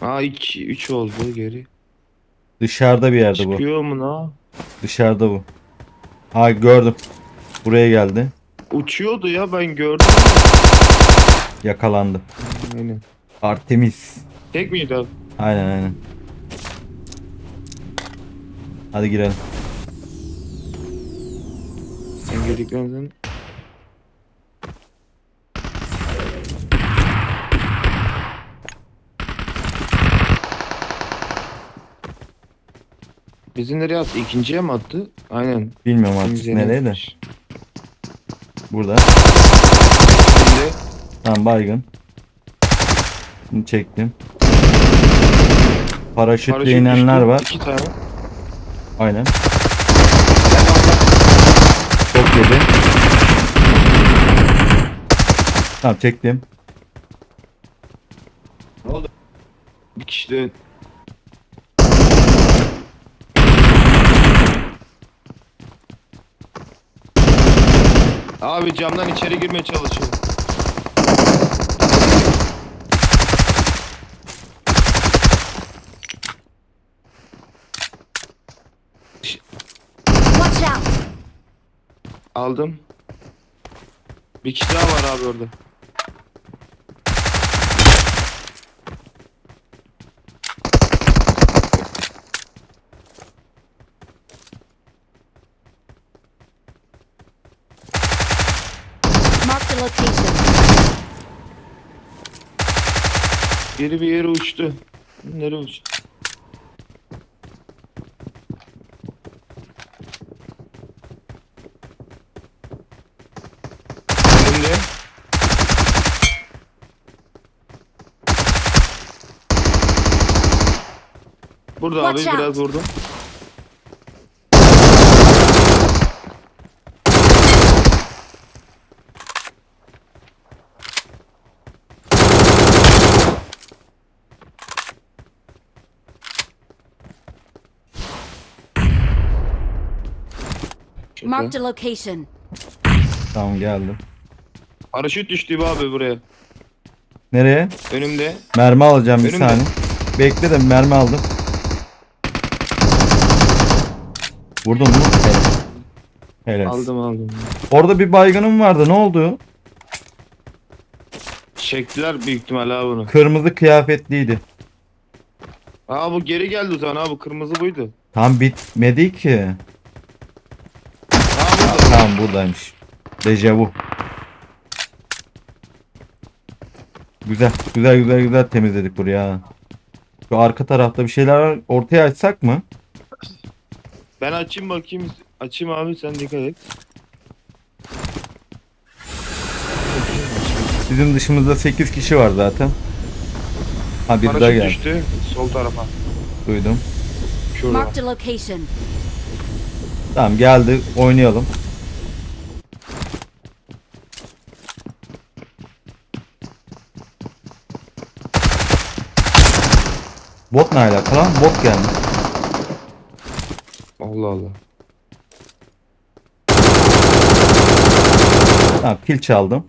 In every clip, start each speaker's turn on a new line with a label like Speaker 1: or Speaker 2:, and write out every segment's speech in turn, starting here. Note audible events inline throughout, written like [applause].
Speaker 1: Aa 2 3 oldu geri.
Speaker 2: Dışarıda bir yerde bu.
Speaker 1: Çıkıyor mu la?
Speaker 2: Dışarıda bu. Ha gördüm. Buraya geldi.
Speaker 1: Uçuyordu ya ben gördüm.
Speaker 2: Yakalandı.
Speaker 1: Aynen.
Speaker 2: Artemis.
Speaker 1: Tek miydi abi?
Speaker 2: Aynen aynen. Hadi girelim.
Speaker 1: Sen girdikten Bizi nereye attı? İkinciye mi attı? Aynen.
Speaker 2: Bilmiyorum artık
Speaker 1: İkinciye
Speaker 2: nereye de.
Speaker 1: atmış.
Speaker 2: Burada.
Speaker 1: Şimdi
Speaker 2: Tamam baygın. Bunu çektim. Paraşütle
Speaker 1: paraşüt
Speaker 2: inenler
Speaker 1: düştü,
Speaker 2: var.
Speaker 1: İki tane.
Speaker 2: Aynen. Çok yedi. Tamam çektim.
Speaker 1: Bir kişi de Abi camdan içeri girmeye çalışıyor.
Speaker 3: Watch out!
Speaker 1: Aldım. Bir kişi daha var abi orada.
Speaker 3: Mark the location.
Speaker 1: Biri bir yere uçtu. Nereye uçtu? Önümde. Burada abi
Speaker 3: Watch out.
Speaker 1: biraz vurdum.
Speaker 3: Mark the location.
Speaker 2: Tamam geldim.
Speaker 1: Paraşüt düştü İbo abi buraya.
Speaker 2: Nereye?
Speaker 1: Önümde.
Speaker 2: Mermi alacağım bir
Speaker 1: Önümde.
Speaker 2: saniye. Bekle de mermi aldım. Vurdun mu? Evet. Evet.
Speaker 1: Aldım aldım.
Speaker 2: Orada bir baygınım vardı. Ne oldu?
Speaker 1: Çektiler büyük ihtimal abi bunu.
Speaker 2: Kırmızı kıyafetliydi.
Speaker 1: Aa bu geri geldi o zaman abi bu kırmızı buydu.
Speaker 2: Tam bitmedi ki. Tamam buradaymış. Dejavu. Güzel, güzel, güzel, güzel temizledik buraya. ha. Şu arka tarafta bir şeyler var. Ortaya açsak mı?
Speaker 1: Ben açayım bakayım. Açayım abi sen dikkat et.
Speaker 2: Bizim dışımızda 8 kişi var zaten. Ha bir daha
Speaker 1: Paraşüt
Speaker 2: gel.
Speaker 1: düştü sol tarafa.
Speaker 2: Duydum.
Speaker 1: Şurada.
Speaker 3: Mark the location.
Speaker 2: Tamam geldi. Oynayalım. Bot ne alaka lan? Bot geldi.
Speaker 1: Allah Allah.
Speaker 2: Tamam pil çaldım.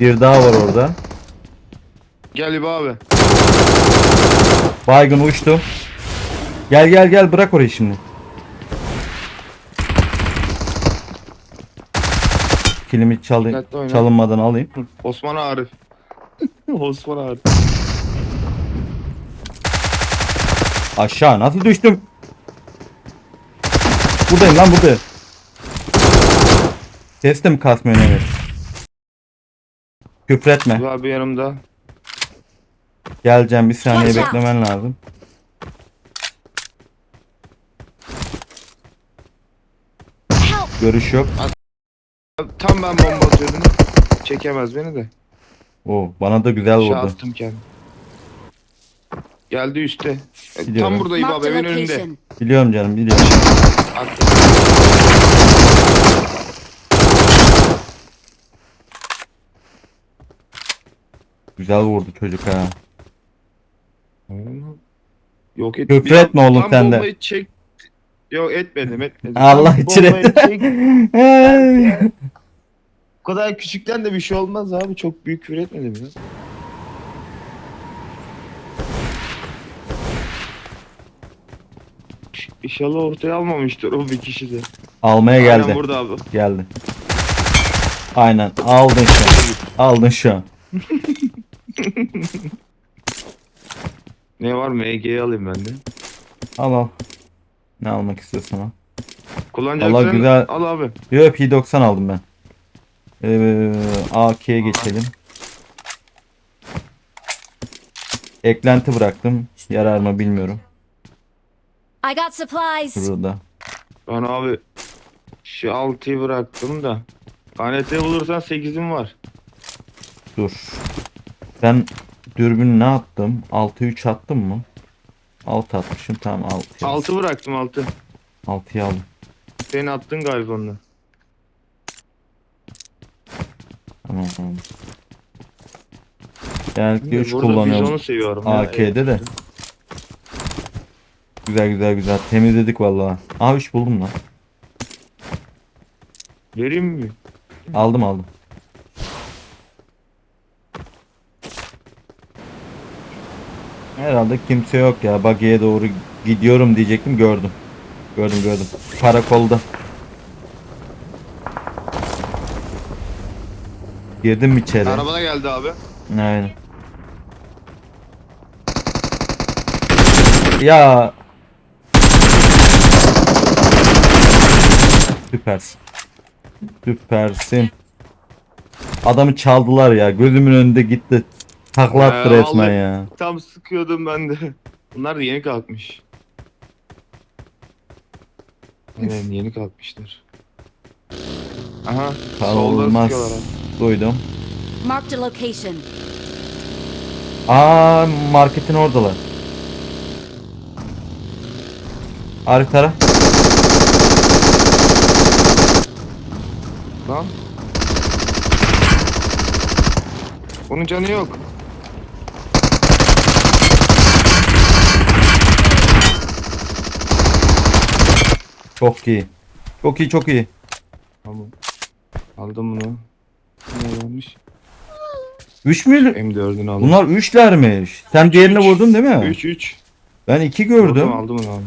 Speaker 2: Bir daha var orada.
Speaker 1: Gel İbo abi.
Speaker 2: Baygın uçtu. Gel gel gel bırak orayı şimdi. Kilimi
Speaker 1: Dikkatli oyna.
Speaker 2: çalınmadan alayım.
Speaker 1: Osman Arif. [laughs] Osman Arif.
Speaker 2: Aşağı nasıl düştüm? Buradayım lan burada. Ses de mi kasmıyor evet. Küfretme.
Speaker 1: İbo abi yanımda.
Speaker 2: Geleceğim bir saniye
Speaker 3: out.
Speaker 2: beklemen lazım. Görüş yok.
Speaker 1: Tam ben bomba atıyordum. Çekemez beni de.
Speaker 2: Oo, bana da güzel
Speaker 1: Şey
Speaker 2: vurdu.
Speaker 1: attım kendim. Geldi üstte. E,
Speaker 2: Gidiyorum.
Speaker 1: Tam burada
Speaker 3: Mark the
Speaker 1: evin önünde.
Speaker 3: location.
Speaker 2: Biliyorum canım biliyorum.
Speaker 1: Attım.
Speaker 2: Güzel vurdu çocuk ha.
Speaker 1: Yok et.
Speaker 2: Küfür etme oğlum
Speaker 1: tam
Speaker 2: sen de.
Speaker 1: bombayı çek. Yok etmedim etmedim.
Speaker 2: Allah için
Speaker 1: bombayı
Speaker 2: et.
Speaker 1: çek- [laughs] Bu kadar küçükten de bir şey olmaz abi. Çok büyük küfür etmedim ya. İnşallah ortaya almamıştır o bir kişi de.
Speaker 2: Almaya
Speaker 1: Aynen
Speaker 2: geldi.
Speaker 1: burada abi.
Speaker 2: Geldi. Aynen aldın şu an. Aldın şu an. [laughs]
Speaker 1: Ne var MG'yi alayım ben de.
Speaker 2: Al al. Ne almak al.
Speaker 1: Kullanacaksan
Speaker 2: Allah güzel.
Speaker 1: al abi.
Speaker 2: Yo P90 aldım ben. Ee, AK'ye geçelim. Eklenti bıraktım. Yarar mı bilmiyorum.
Speaker 3: I got supplies.
Speaker 2: Burada.
Speaker 1: Ben abi şu 6'yı bıraktım da. KNT bulursan 8'im var.
Speaker 2: Dur. Ben dürbün ne attım? 6-3 attım mı? 6 atmışım. Tamam 6.
Speaker 1: 6 bıraktım 6.
Speaker 2: 6'yı aldım.
Speaker 1: Sen attın galiba onu.
Speaker 2: Tamam. Genellikle 3
Speaker 1: Burada
Speaker 2: kullanıyorum.
Speaker 1: Bizon'u seviyorum. ya.
Speaker 2: AK'de de. Güzel güzel güzel. Temizledik vallahi. Aa 3 buldum lan.
Speaker 1: Vereyim mi?
Speaker 2: Aldım aldım. Herhalde kimse yok ya. Buggy'e doğru gidiyorum diyecektim gördüm. Gördüm gördüm. Karakolda. Girdim mi içeri?
Speaker 1: Arabada geldi abi.
Speaker 2: Aynen. Ya. Süpersin. Süpersin. Adamı çaldılar ya. Gözümün önünde gitti. Takla attı
Speaker 1: Ee,
Speaker 2: resmen
Speaker 1: vallahi-
Speaker 2: ya.
Speaker 1: Tam sıkıyordum ben de. Bunlar da yeni kalkmış. Aynen yeni kalkmışlar. Aha. soldan
Speaker 2: Kalmaz.
Speaker 1: sıkıyorlar abi.
Speaker 2: Duydum.
Speaker 3: Marked a location.
Speaker 2: Aa marketin oradalar. Arif tara.
Speaker 1: Lan. Bunun canı yok.
Speaker 2: Çok iyi. Çok iyi çok iyi.
Speaker 1: Tamam. Aldım bunu. Ne varmış?
Speaker 2: 3 mü?
Speaker 1: M4'ünü aldım.
Speaker 2: Bunlar 3'lermiş. Sen diğerini vurdun değil mi?
Speaker 1: 3 3.
Speaker 2: Ben 2 gördüm.
Speaker 1: Aldım onu abi.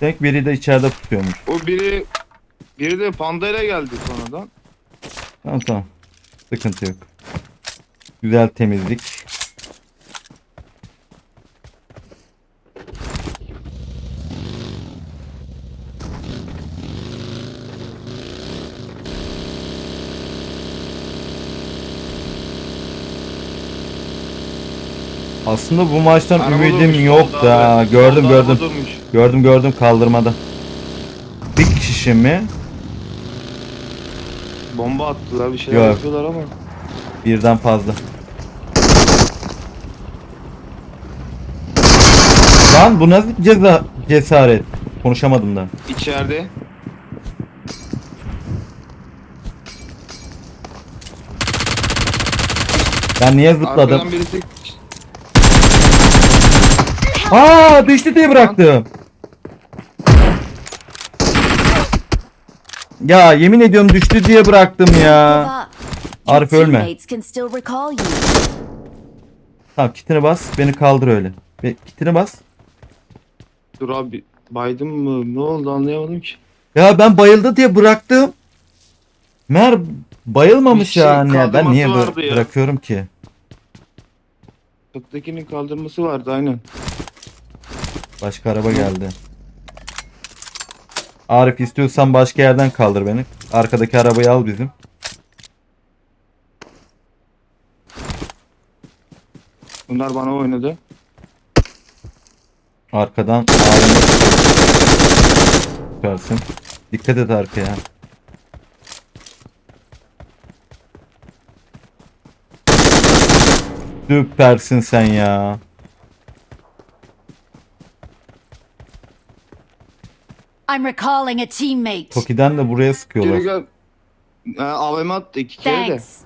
Speaker 2: Tek biri de içeride tutuyormuş.
Speaker 1: O biri biri de pandayla geldi sonradan.
Speaker 2: Tamam tamam. Sıkıntı yok. Güzel temizlik. Aslında bu maçtan
Speaker 1: Araba
Speaker 2: ümidim
Speaker 1: durmuş
Speaker 2: yok
Speaker 1: solda
Speaker 2: da.
Speaker 1: abi.
Speaker 2: Gördüm
Speaker 1: Solda araba
Speaker 2: gördüm.
Speaker 1: durmuş.
Speaker 2: Gördüm gördüm kaldırmada. Bir kişi mi?
Speaker 1: Bomba attılar bir şeyler
Speaker 2: Yok.
Speaker 1: yapıyorlar ama.
Speaker 2: Birden fazla. Lan bu nasıl ceza cesaret? Konuşamadım da.
Speaker 1: İçeride.
Speaker 2: Ben niye zıpladım?
Speaker 1: Arkadan birisi
Speaker 2: Aa düştü diye bıraktım. Ya yemin ediyorum düştü diye bıraktım ya. Arif ölme. Tamam kitine bas beni kaldır öyle. Be- Kitine bas.
Speaker 1: dur abi baydım mı ne oldu anlayamadım ki.
Speaker 2: Ya ben bayıldı diye bıraktım. Mer bayılmamış
Speaker 1: Bir şey
Speaker 2: ya. Ne, ben
Speaker 1: kaldırması
Speaker 2: niye bı-
Speaker 1: vardı ya.
Speaker 2: bırakıyorum ki?
Speaker 1: Çatıdakinin kaldırması vardı aynen.
Speaker 2: Başka araba geldi. Arif istiyorsan başka yerden kaldır beni. Arkadaki arabayı al bizim.
Speaker 1: Bunlar bana oynadı.
Speaker 2: Arkadan Süpersin. Dikkat et arkaya. Süpersin sen ya.
Speaker 3: I'm recalling a teammate.
Speaker 2: Toki'den de buraya
Speaker 1: Geri
Speaker 2: sıkıyorlar.
Speaker 1: gel. Ee, AVM attı iki kere de.
Speaker 3: Thanks.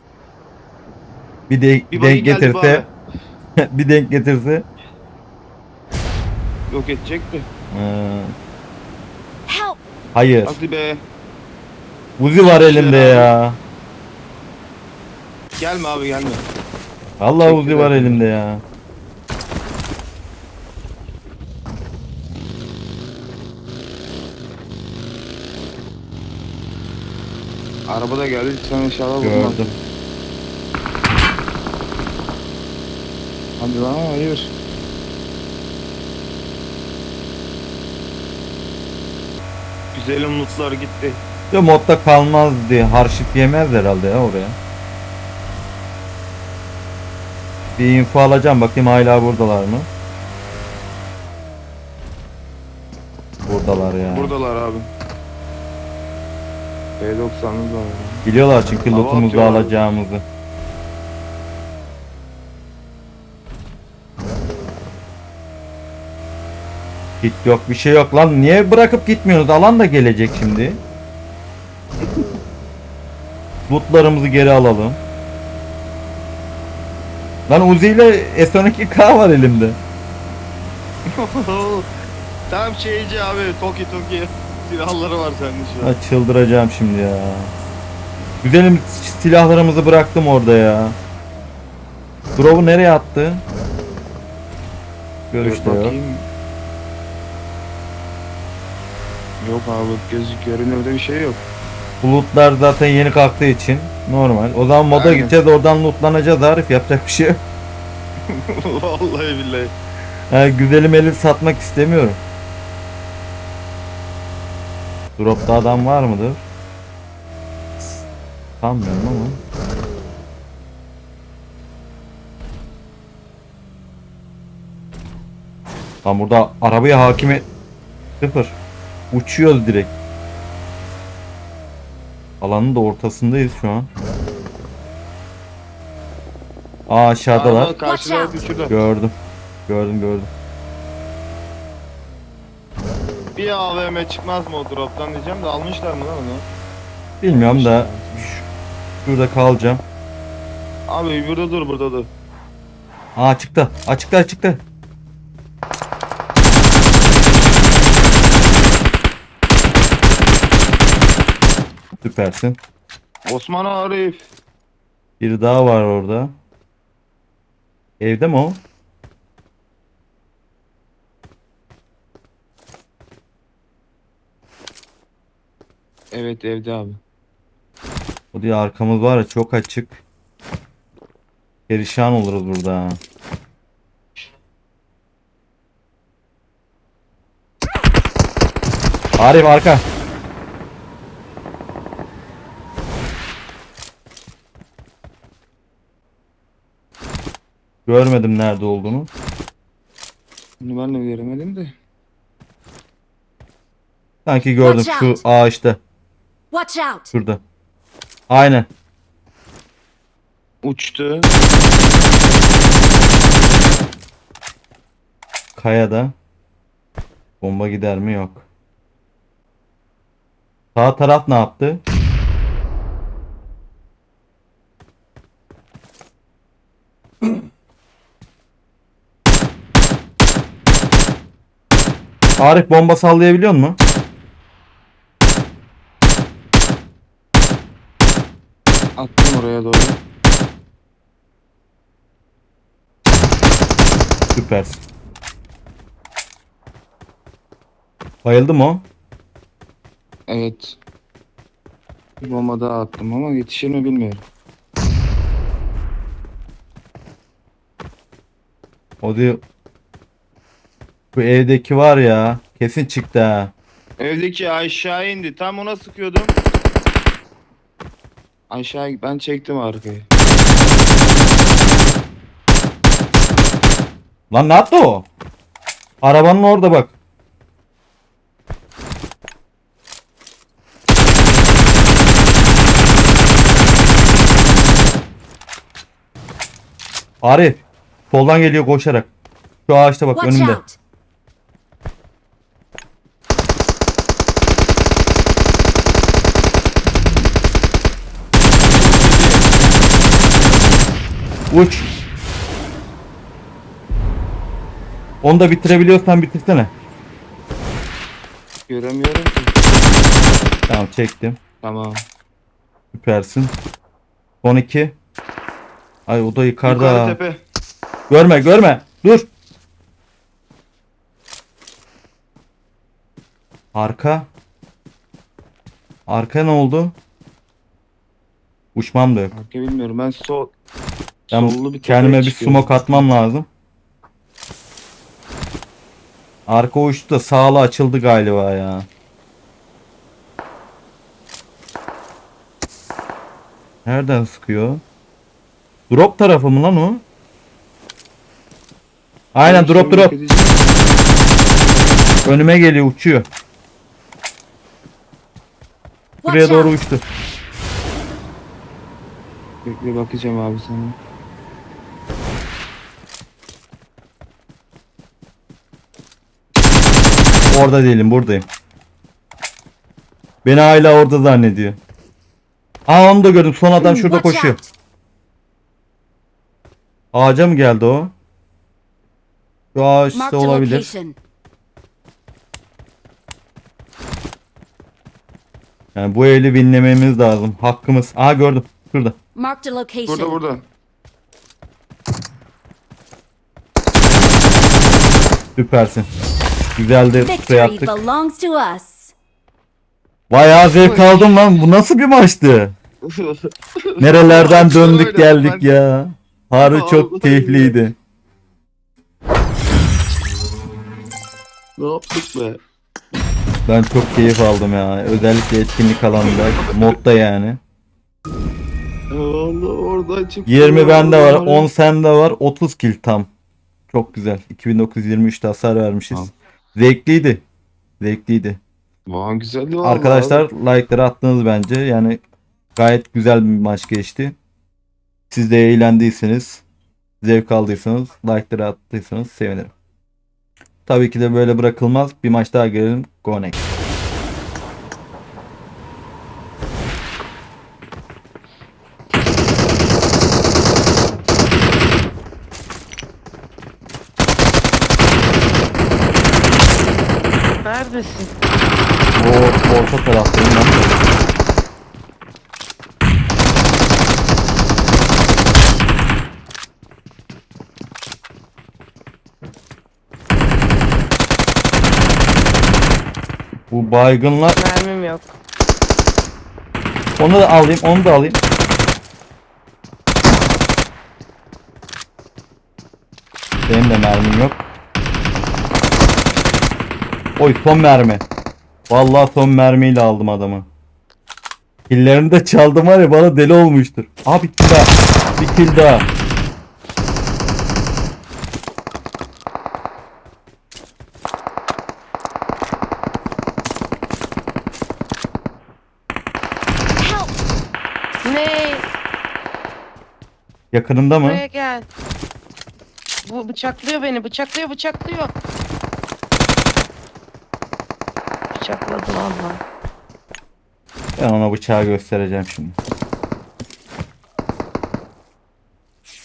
Speaker 2: Bir de
Speaker 1: Bir
Speaker 2: denk
Speaker 1: geldi
Speaker 2: getirse [laughs] bir denk getirse
Speaker 1: Yok edecekti.
Speaker 2: ee,
Speaker 3: Help.
Speaker 2: hayır.
Speaker 1: Hadi be.
Speaker 2: Uzi var elimde ya.
Speaker 1: Gelme abi gelme.
Speaker 2: Allah
Speaker 1: Teşekkür
Speaker 2: Uzi var elimde ya.
Speaker 1: Arabada geldi sen inşallah vurmaz.
Speaker 2: Gördüm.
Speaker 1: Hadi lan hayır. Güzelim lootlar gitti.
Speaker 2: Ya modda kalmaz diye harşif yemez herhalde ya oraya. Bir info alacağım bakayım hala buradalar mı? Buradalar ya.
Speaker 1: Buradalar abi. B90'ımız var.
Speaker 2: Biliyorlar çünkü
Speaker 1: Hava
Speaker 2: lootumuzu
Speaker 1: atıyorlar.
Speaker 2: alacağımızı. Git yok bir şey yok lan. Niye bırakıp gitmiyorsunuz? Alan da gelecek şimdi. Lootlarımızı geri alalım. Lan Uzi ile S12K var elimde. [laughs]
Speaker 1: Tam şeyci abi Toki Toki silahları var sende şu an.
Speaker 2: Ha, çıldıracağım şimdi ya. Güzelim silahlarımızı bıraktım orada ya. Drop'u nereye attı? Görüşte yok.
Speaker 1: bakayım. Yok abi gözü görünürde bir şey yok.
Speaker 2: Bulutlar zaten yeni kalktığı için normal. O zaman moda
Speaker 1: Aynen.
Speaker 2: gideceğiz oradan lootlanacağız Arif yapacak bir şey yok. [laughs]
Speaker 1: Vallahi billahi.
Speaker 2: Ha, güzelim eli satmak istemiyorum. Drop'ta adam var mıdır? Sanmıyorum ama. Tam burada arabaya hakimiyet sıfır. Uçuyoruz direkt. Alanın da ortasındayız şu an. Aa aşağıdalar.
Speaker 1: Aa, karşıda
Speaker 3: Watch out.
Speaker 1: düşürdü.
Speaker 2: Gördüm. Gördüm gördüm.
Speaker 1: Bir AVM çıkmaz mı o drop'tan diyeceğim de almışlar mı lan onu?
Speaker 2: Bilmiyorum da şurada kalacağım.
Speaker 1: Abi burada dur burada dur.
Speaker 2: Aa çıktı. Açıkta açıkta. Süpersin.
Speaker 1: Osman Arif.
Speaker 2: Biri daha var orada. Evde mi o?
Speaker 1: Evet evde abi.
Speaker 2: O diye arkamız var ya çok açık. Perişan oluruz burada. ha. Arif arka. Görmedim nerede olduğunu.
Speaker 1: Bunu ben de göremedim de.
Speaker 2: Sanki gördüm
Speaker 3: Watch
Speaker 2: şu
Speaker 3: out.
Speaker 2: ağaçta.
Speaker 3: Watch out!
Speaker 2: Şurada. Aynen.
Speaker 1: Uçtu.
Speaker 2: Kayada. Bomba gider mi yok. Sağ taraf ne yaptı? Arif bomba sallayabiliyor mu?
Speaker 1: Attım oraya doğru.
Speaker 2: Süpersin. Bayıldı mı o?
Speaker 1: Evet. Bir bomba daha attım ama yetişir mi bilmiyorum.
Speaker 2: O diyor. Bu evdeki var ya. Kesin çıktı ha.
Speaker 1: Evdeki aşağı indi. Tam ona sıkıyordum. Aşağı ben çektim arkayı.
Speaker 2: Lan ne yaptı o? Arabanın orada bak. Arif. Soldan geliyor koşarak. Şu ağaçta bak
Speaker 3: Watch
Speaker 2: önümde.
Speaker 3: out!
Speaker 2: Uç. Onu da bitirebiliyorsan bitirsene.
Speaker 1: Göremiyorum ki.
Speaker 2: Tamam çektim.
Speaker 1: Tamam.
Speaker 2: Süpersin. Son iki. Ay o da
Speaker 1: Yukarı
Speaker 2: yukarıda.
Speaker 1: tepe.
Speaker 2: Görme görme. Dur. Arka. Arka ne oldu? Uçmam da yok.
Speaker 1: Arka bilmiyorum ben sol.
Speaker 2: Ben
Speaker 1: sollu bir
Speaker 2: kendime bir
Speaker 1: çıkıyorum.
Speaker 2: smoke atmam lazım. Arka uçtu da sağlı açıldı galiba ya. Nereden sıkıyor? Drop tarafı mı lan o? Aynen drop drop. Önüme geliyor uçuyor. Buraya doğru uçtu.
Speaker 1: Bekle bakacağım abi sana.
Speaker 2: Orada değilim buradayım. Beni hala orada zannediyor. Aa onu da gördüm. Son adam şurada koşuyor. Ağaca mı geldi o? Şu ağaçta olabilir. Yani bu eli binlememiz lazım. Hakkımız. Aha gördüm. Şurada.
Speaker 1: Burada burada.
Speaker 2: Süpersin. Güzel de sprey
Speaker 3: Victory
Speaker 2: attık.
Speaker 3: belongs to us.
Speaker 2: Bayağı zevk aldım lan. Bu nasıl bir maçtı? [laughs] Nerelerden döndük geldik ya. Harbi çok keyifliydi.
Speaker 1: ne yaptık be?
Speaker 2: Ben çok keyif aldım ya. Özellikle etkinlik alanında. Modda yani.
Speaker 1: Allah oradan çıktı.
Speaker 2: 20 bende var.
Speaker 1: Oradan
Speaker 2: 10 sende var. 30 kill tam. Çok güzel. 2923'te hasar vermişiz.
Speaker 1: Tamam.
Speaker 2: Zevkliydi. Zevkliydi.
Speaker 1: Vay güzeldi vallahi.
Speaker 2: Arkadaşlar like'ları attınız bence. Yani gayet güzel bir maç geçti. Siz de eğlendiyseniz, zevk aldıysanız, like'ları attıysanız sevinirim. Tabii ki de böyle bırakılmaz. Bir maç daha gelelim. Go next.
Speaker 4: Neredesin?
Speaker 2: O orta taraftayım ben. Bu baygınlar
Speaker 4: Mermim yok.
Speaker 2: onu da alayım onu da alayım. Benim de mermim yok. Oy son mermi. Vallahi son mermiyle aldım adamı. Killerini de çaldım var ya bana deli olmuştur. Abi kill daha. Bir kill daha.
Speaker 3: Help!
Speaker 4: Ne?
Speaker 2: Yakınımda mı?
Speaker 4: Buraya gel. Bu bıçaklıyor beni. Bıçaklıyor bıçaklıyor. Bıçakladı valla.
Speaker 2: Ben ona bıçağı göstereceğim şimdi.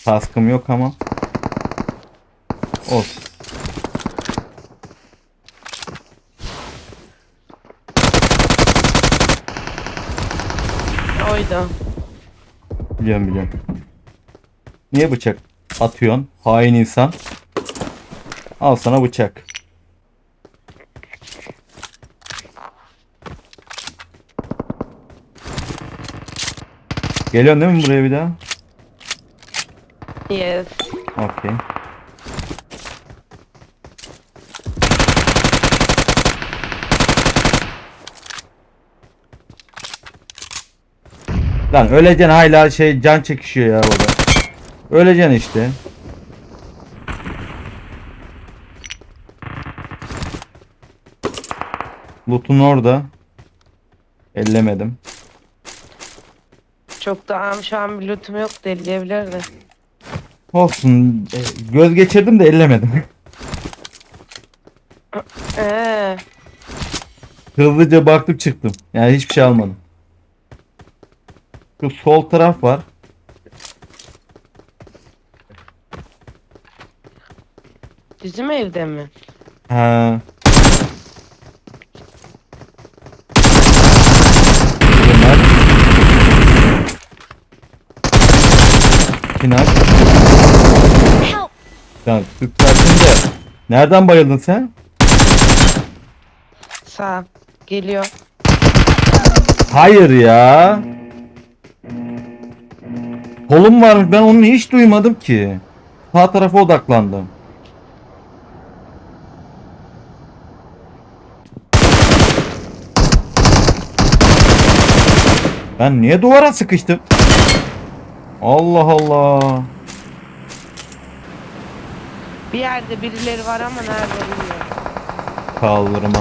Speaker 2: Kaskım yok ama. Olsun.
Speaker 4: Oydu.
Speaker 2: Biliyorum biliyorum. Niye bıçak atıyorsun? Hain insan. Al sana bıçak. Geliyorsun değil mi buraya bir daha?
Speaker 4: Yes.
Speaker 2: Okey. Lan öleceksin hala şey can çekişiyor ya orada. Öleceksin işte. Loot'un orada. Ellemedim.
Speaker 4: Çok da am şu an bir lootum yok deliyebilirdi.
Speaker 2: Olsun. e, Göz geçirdim de ellemedim.
Speaker 4: Eee. [laughs]
Speaker 2: Hızlıca baktım çıktım. Yani hiçbir şey almadım. Şu sol taraf var.
Speaker 4: Bizim evde mi?
Speaker 2: Ha. Bunlar.
Speaker 3: Help!
Speaker 2: Ya süpersin de. Nereden bayıldın sen?
Speaker 4: Sağ. Geliyor.
Speaker 2: Hayır ya. Kolum varmış ben onu hiç duymadım ki. Sağ tarafa odaklandım. Ben niye duvara sıkıştım? Allah Allah.
Speaker 4: Bir yerde birileri var ama nerede bilmiyorum.
Speaker 2: Kaldırma.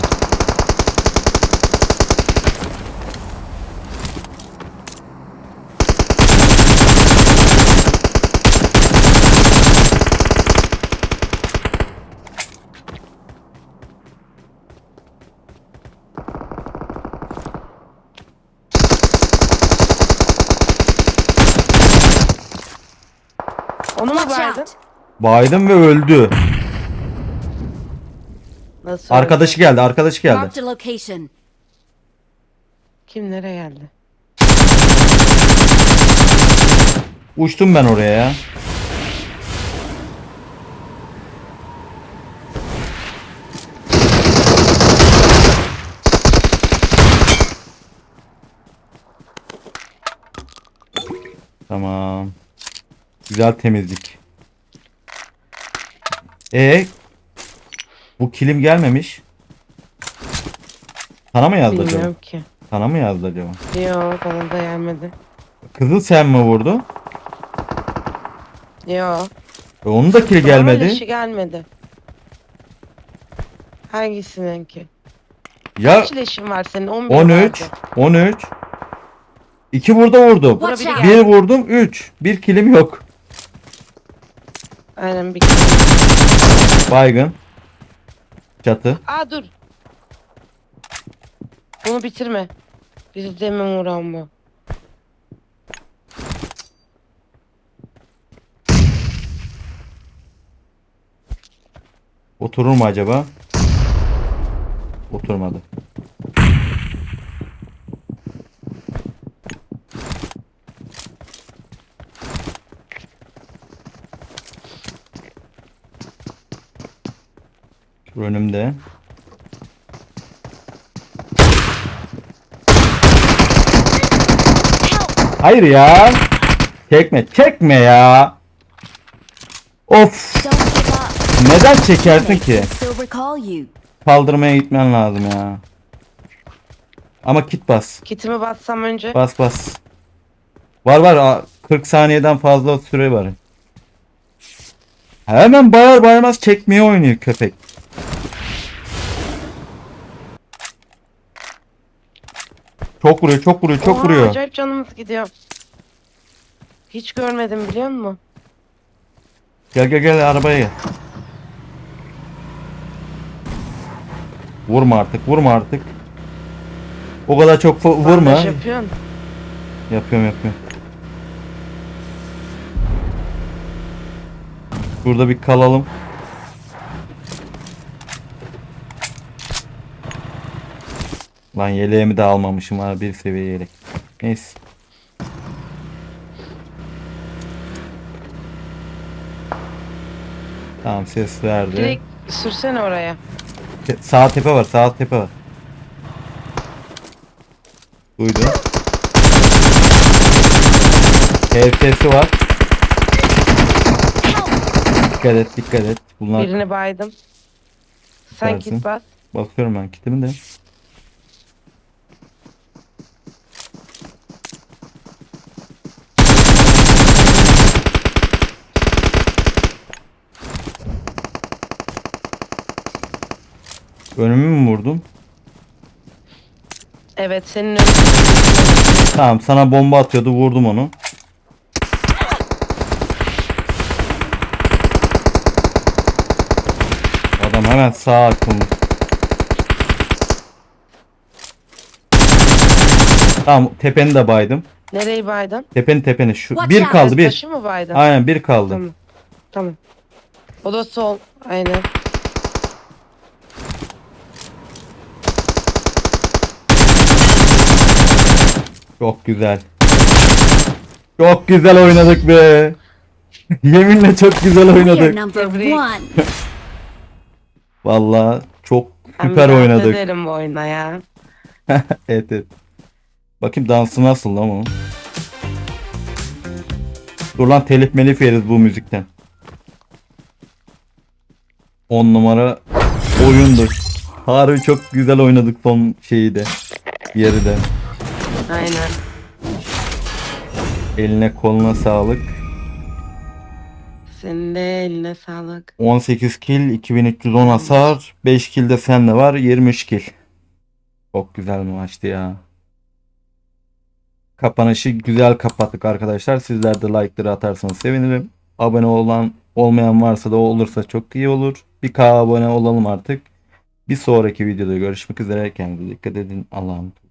Speaker 4: Onu mu
Speaker 3: Watch out!
Speaker 2: Baydım ve öldü.
Speaker 4: Nasıl?
Speaker 2: Arkadaşı geldi, arkadaşı geldi.
Speaker 3: Marked a location.
Speaker 4: Kim nereye geldi?
Speaker 2: Uçtum ben oraya ya. Tamam. Güzel temizlik. E bu kilim gelmemiş. Sana mı yazdı acaba?
Speaker 4: Bilmiyorum ki.
Speaker 2: Sana mı yazdı acaba?
Speaker 4: Yok bana da gelmedi.
Speaker 2: Kızı sen mi vurdu?
Speaker 4: Yok.
Speaker 2: E, onun da kili gelmedi.
Speaker 4: leşi gelmedi. Hangisinin ki?
Speaker 2: Ya
Speaker 4: Kaç leşin var senin? 11
Speaker 2: 13
Speaker 4: vardı.
Speaker 2: 13 İki burada vurdum.
Speaker 4: Bura
Speaker 3: Watch
Speaker 4: biri
Speaker 3: out!
Speaker 2: Bir vurdum 3. Bir kilim yok.
Speaker 4: Aynen bir
Speaker 2: Baygın. Çatı.
Speaker 4: Aa dur. Bunu bitirme. Vuran bu.
Speaker 2: Oturur mu acaba? Oturmadı. Önümde. Hayır ya. Çekme, çekme ya. Of. Neden çekersin ki? Kaldırmaya gitmen lazım ya. Ama kit bas.
Speaker 4: Kitimi bassam önce.
Speaker 2: Bas bas. Var var a- 40 saniyeden fazla süre var. Hemen bağır bağırmaz çekmeye oynuyor köpek. Çok vuruyor, çok vuruyor, çok
Speaker 4: Oha,
Speaker 2: vuruyor.
Speaker 4: Acayip canımız gidiyor. Hiç görmedim biliyor musun?
Speaker 2: Gel gel gel arabaya gel. Vurma artık, vurma artık. O kadar çok vurma.
Speaker 4: Bandaj yapıyorsun.
Speaker 2: Yapıyorum yapıyorum. Burada bir kalalım. Lan yeleğimi de almamışım ha bir seviye yelek. Neyse. Tamam ses verdi.
Speaker 4: Direkt sürsene oraya.
Speaker 2: Te- Sağ tepe var, sağ tepe var. Duydu. HS'si var. Dikkat et, dikkat et. Bunlar
Speaker 4: Birini baydım. Sen kit bas.
Speaker 2: bakıyorum ben kitimi de. Önümü mü vurdum?
Speaker 4: Evet senin ön...
Speaker 2: Tamam sana bomba atıyordu vurdum onu. Adam hemen sağa atılmış. Tamam tepeni de baydım.
Speaker 4: Nereyi baydın?
Speaker 2: Tepeni tepeni şu
Speaker 3: Watch
Speaker 2: bir kaldı bir.
Speaker 4: Taşı mı baydın?
Speaker 2: Aynen bir kaldı.
Speaker 4: Tamam. Tamam. O da sol. Aynen.
Speaker 2: Çok güzel. Çok güzel oynadık be. [laughs] Yeminle çok güzel oynadık. [laughs] Vallahi çok
Speaker 4: Ben
Speaker 2: süper
Speaker 4: rahat
Speaker 2: oynadık.
Speaker 4: ederim bu oyuna ya. [laughs]
Speaker 2: Evet evet. Bakayım dansı nasıl ama. Dur lan telif melif yeriz bu müzikten. 10 numara oyundur. Harbi çok güzel oynadık son şeyi de. Yeri de.
Speaker 4: Aynen.
Speaker 2: Eline koluna sağlık.
Speaker 4: Senin de eline sağlık.
Speaker 2: 18 kill, 2310 hasar, 5 kill de sende var, 23 kill. Çok güzel bir maçtı ya. Kapanışı güzel kapattık arkadaşlar. Sizler de like'ları atarsanız sevinirim. Abone olan olmayan varsa da olursa çok iyi olur. Bir K abone olalım artık. Bir sonraki videoda görüşmek üzere. Kendinize dikkat edin. Allah'a emanet.